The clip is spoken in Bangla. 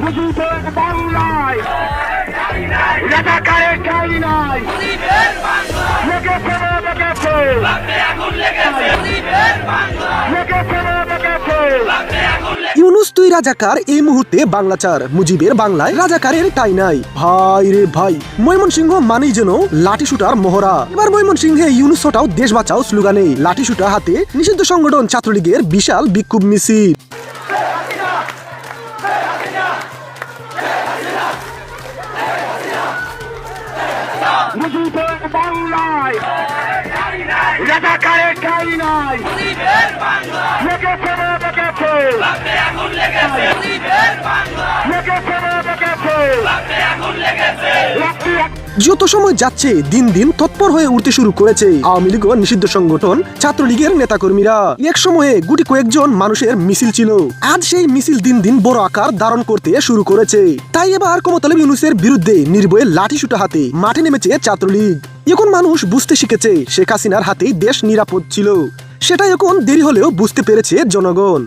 মুজিবের বাংলায় রাজাকারের ঠাই নাই লেগেছে রে লেগেছে লেগেছে রে লেগেছে ইউনুস তুই রাজাকার এই মুহূর্তে বাংলা চার মুজিবের বাংলায়। রাজাকারের টাই নাই। ভাই রে ভাই, ময়মনসিংহ মানেই যেন লাঠি শুটার মহড়া। এবার ময়মনসিংহে ইউনুস হটাও দেশ বাঁচাও স্লোগানে। লাঠি শুটা হাতে নিষিদ্ধ সংগঠন ছাত্রলীগের বিশাল বিক্ষোভ মিছিল। বাংলায়। রাজাকারের ঠাই নাই। লেগেছে। যত সময় যাচ্ছে দিন দিন তৎপর হয়ে উঠতে শুরু করেছে। আওয়ামী লীগ নিষিদ্ধ সংগঠন ছাত্রলীগের নেতাকর্মীরা। এক সময়ে গুটি কয়েকজন মানুষের মিছিল ছিল। আজ সেই মিছিল দিন দিন বড় আকার ধারণ করতে শুরু করেছে। তাই এবার কমতলেব ইউনুসের বিরুদ্ধে নির্ভয়ে লাঠি শুটা হাতে মাঠে নেমেছে ছাত্রলীগ। এখন মানুষ বুঝতে শিখেছে শেখ হাসিনার হাতেই দেশ নিরাপদ ছিল। সেটা এখন দেরি হলেও বুঝতে পেরেছে জনগণ।